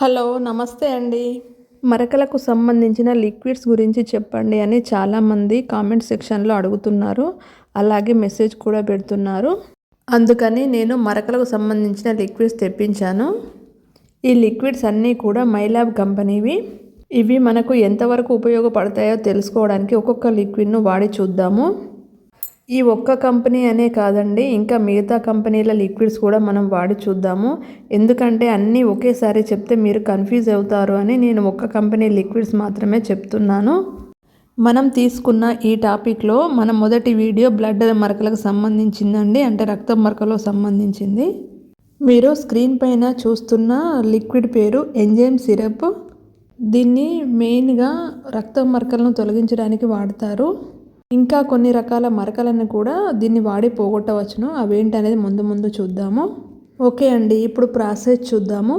Hello నమస్తే అండి. మరకలకు సంబంధించిన లిక్విడ్స్ గురించి చెప్పండి అని చాలామంది కామెంట్ సెక్షన్లో అడుగుతున్నారు. అలాగే మెసేజ్ కూడా పెడుతున్నారు. అందుకని నేను మరకలకు సంబంధించిన లిక్విడ్స్ తెప్పించాను. ఈ లిక్విడ్స్ అన్నీ కూడా మైలాబ్ కంపెనీవి. ఇవి మనకు ఎంతవరకు ఉపయోగపడతాయో తెలుసుకోవడానికి ఒక్కొక్క లిక్విడ్ను వాడి చూద్దాము. ఈ ఒక్క కంపెనీ అనే కాదండి ఇంకా మిగతా కంపెనీల లిక్విడ్స్ కూడా మనం వాడి చూద్దాము. ఎందుకంటే అన్నీ ఒకేసారి చెప్తే మీరు కన్ఫ్యూజ్ అవుతారు అని నేను ఒక్క కంపెనీ లిక్విడ్స్ మాత్రమే చెప్తున్నాను. మనం తీసుకున్న ఈ టాపిక్లో మన మొదటి వీడియో బ్లడ్ మరకలకు సంబంధించిందండి అంటే రక్తం మరకలో సంబంధించింది. మీరు స్క్రీన్ పైన చూస్తున్న లిక్విడ్ పేరు ఎంజైమ్ సిరప్. దీన్ని మెయిన్గా రక్తం మరకలను తొలగించడానికి వాడతారు. ఇంకా కొన్ని రకాల మరకలను కూడా దీన్ని వాడి పోగొట్టవచ్చును. అవేంటి అనేది ముందు ముందు చూద్దాము. ఓకే అండి ఇప్పుడు ప్రాసెస్ చూద్దాము.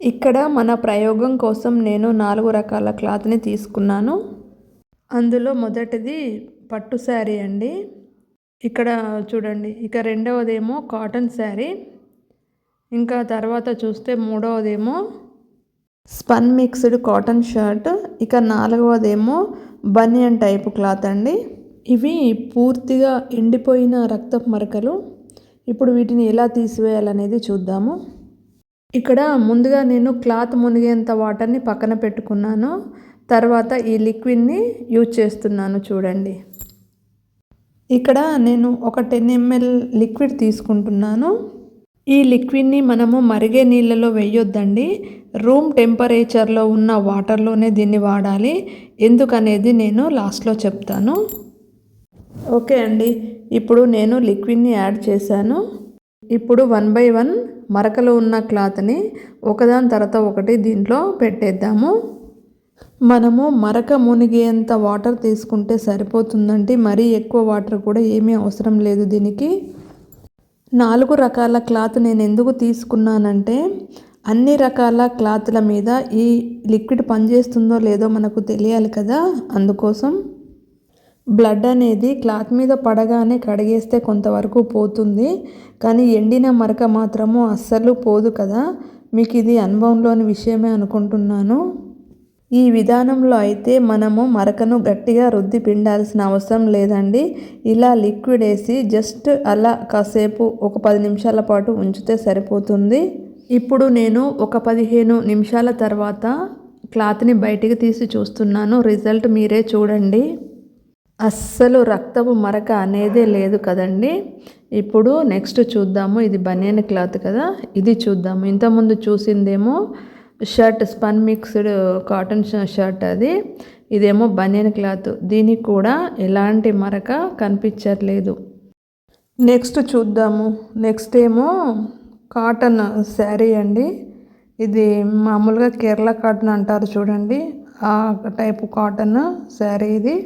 ఇక్కడ మన ప్రయోగం కోసం నేను నాలుగు రకాల క్లాత్ని తీసుకున్నాను. అందులో మొదటిది పట్టు శారీ అండి. ఇక్కడ చూడండి ఇక రెండవదేమో కాటన్ శారీ. ఇంకా తర్వాత చూస్తే మూడవదేమో స్పన్ మిక్స్డ్ కాటన్ షర్ట్. ఇక నాలుగవదేమో బనియన్ టైపు క్లాత్ అండి. ఇవి పూర్తిగా ఎండిపోయిన రక్త మరకలు. ఇప్పుడు వీటిని ఎలా తీసివేయాలనేది చూద్దాము. ఇక్కడ ముందుగా నేను క్లాత్ మునిగేంత వాటర్ని పక్కన పెట్టుకున్నాను. తర్వాత ఈ లిక్విడ్ని యూజ్ చేస్తున్నాను చూడండి. ఇక్కడ నేను ఒక టెన్ ఎంఎల్ లిక్విడ్ తీసుకుంటున్నాను. ఈ లిక్విడ్ని మనము మరిగే నీళ్ళలో వేయొద్దండి. రూమ్ టెంపరేచర్లో ఉన్న వాటర్లోనే దీన్ని వాడాలి. ఎందుకనేది నేను లాస్ట్లో చెప్తాను. ఓకే అండి. ఇప్పుడు నేను లిక్విడ్ని యాడ్ చేశాను. ఇప్పుడు వన్ బై వన్ మరకలో ఉన్న క్లాత్ని ఒకదాని తర్వాత ఒకటి దీంట్లో పెట్టేద్దాము. మనము మరక మునిగేంత వాటర్ తీసుకుంటే సరిపోతుందండి. మరీ ఎక్కువ వాటర్ కూడా ఏమీ అవసరం లేదు దీనికి. నాలుగు రకాల క్లాత్ నేను ఎందుకు తీసుకున్నానంటే అన్ని రకాల క్లాత్ల మీద ఈ లిక్విడ్ పనిచేస్తుందో లేదో మనకు తెలియాలి కదా అందుకోసం. బ్లడ్ అనేది క్లాత్ మీద పడగానే కడిగేస్తే కొంతవరకు పోతుంది. కానీ ఎండిన మరక మాత్రము అస్సలు పోదు కదా. మీకు ఇది అనుభవంలోని విషయమే అనుకుంటున్నాను. ఈ విధానంలో అయితే మనము మరకను గట్టిగా రుద్ది పిండాల్సిన అవసరం లేదండి. ఇలా లిక్విడ్ వేసి జస్ట్ అలా కాసేపు ఒక పది నిమిషాల పాటు ఉంచితే సరిపోతుంది. ఇప్పుడు నేను ఒక పదిహేను నిమిషాల తర్వాత క్లాత్ని బయటికి తీసి చూస్తున్నాను. రిజల్ట్ మీరే చూడండి. అస్సలు రక్తపు మరక అనేదే లేదు కదండి. ఇప్పుడు నెక్స్ట్ చూద్దాము. ఇది బనియన్ క్లాత్ కదా ఇది చూద్దాము. ఇంతకుముందు చూసిందేమో shirt spun mixed cotton shirt అది. ఇదేమో బనియన్ క్లాత్. దీనికి కూడా ఎలాంటి మరక కనిపించట్లేదు. నెక్స్ట్ చూద్దాము. నెక్స్ట్ ఏమో కాటన్ శారీ అండి. ఇది మామూలుగా కేరళ కాటన్ అంటారు చూడండి. ఆ టైపు కాటన్ శారీ ఇది.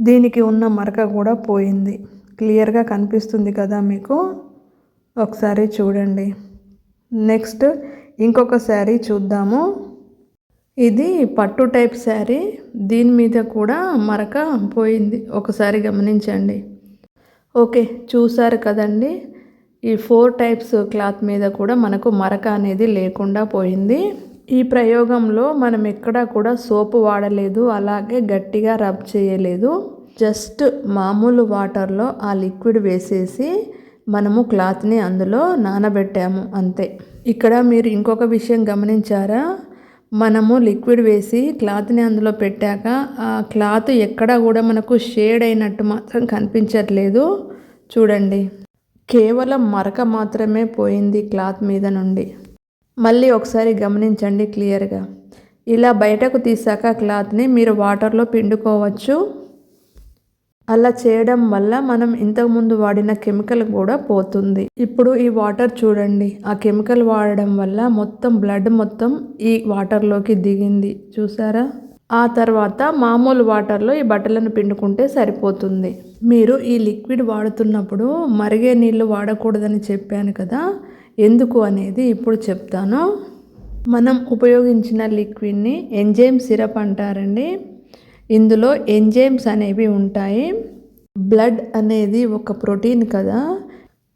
దీనికి ఉన్న మరక కూడా పోయింది. క్లియర్గా కనిపిస్తుంది కదా మీకు? ఒకసారి చూడండి. నెక్స్ట్ ఇంకొక శారీ చూద్దాము. ఇది పట్టు టైప్ శారీ. దీని మీద కూడా మరక పోయింది. ఒకసారి గమనించండి. ఓకే చూసారు కదండి. ఈ ఫోర్ టైప్స్ క్లాత్ మీద కూడా మనకు మరక అనేది లేకుండా పోయింది. ఈ ప్రయోగంలో మనం ఎక్కడా కూడా సోపు వాడలేదు అలాగే గట్టిగా రబ్ చేయలేదు. జస్ట్ మామూలు వాటర్లో ఆ లిక్విడ్ వేసేసి మనము క్లాత్ని అందులో నానబెట్టాము అంతే. ఇక్కడ మీరు ఇంకొక విషయం గమనించారా? మనము లిక్విడ్ వేసి క్లాత్ని అందులో పెట్టాక ఆ క్లాత్ ఎక్కడా కూడా మనకు షేడ్ అయినట్టు మాత్రం కనిపించట్లేదు. చూడండి. కేవలం మరక మాత్రమే పోయింది క్లాత్ మీద నుండి. మళ్ళీ ఒకసారి గమనించండి క్లియర్గా. ఇలా బయటకు తీసాక క్లాత్ని మీరు వాటర్లో పిండుకోవచ్చు. అలా చేయడం వల్ల మనం ఇంతకుముందు వాడిన కెమికల్ కూడా పోతుంది. ఇప్పుడు ఈ వాటర్ చూడండి. ఆ కెమికల్ వాడడం వల్ల మొత్తం బ్లడ్ మొత్తం ఈ వాటర్లోకి దిగింది. చూసారా? ఆ తర్వాత మామూలు వాటర్లో ఈ బట్టలను పిండుకుంటే సరిపోతుంది. మీరు ఈ లిక్విడ్ వాడుతున్నప్పుడు మరిగే నీళ్ళు వాడకూడదని చెప్పాను కదా? ఎందుకు అనేది ఇప్పుడు చెప్తాను. మనం ఉపయోగించిన లిక్విడ్ని ఎంజైమ్ సిరప్ అంటారండి. ఇందులో ఎంజైమ్స్ అనేవి ఉంటాయి. బ్లడ్ అనేది ఒక ప్రోటీన్ కదా.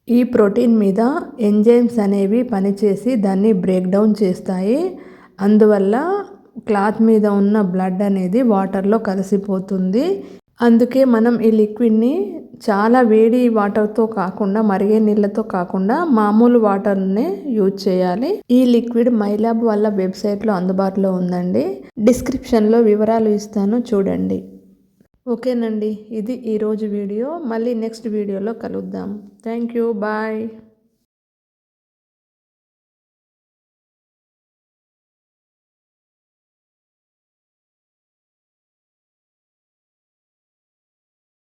ఈ ప్రోటీన్ మీద ఎంజైమ్స్ అనేవి పనిచేసి దాన్ని బ్రేక్డౌన్ చేస్తాయి. అందువల్ల క్లాత్ మీద ఉన్న బ్లడ్ అనేది వాటర్లో కలిసిపోతుంది. అందుకే మనం ఈ లిక్విడ్ని చాలా వేడి వాటర్తో కాకుండా మరిగే నీళ్ళతో కాకుండా మామూలు వాటర్నే యూజ్ చేయాలి. ఈ లిక్విడ్ మైలాబ్ వాళ్ళ వెబ్సైట్లో అందుబాటులో ఉందండి. డిస్క్రిప్షన్లో వివరాలు ఇస్తాను చూడండి. ఓకేనండి ఇది ఈరోజు వీడియో. మళ్ళీ నెక్స్ట్ వీడియోలో కలుద్దాం. Thank you bye.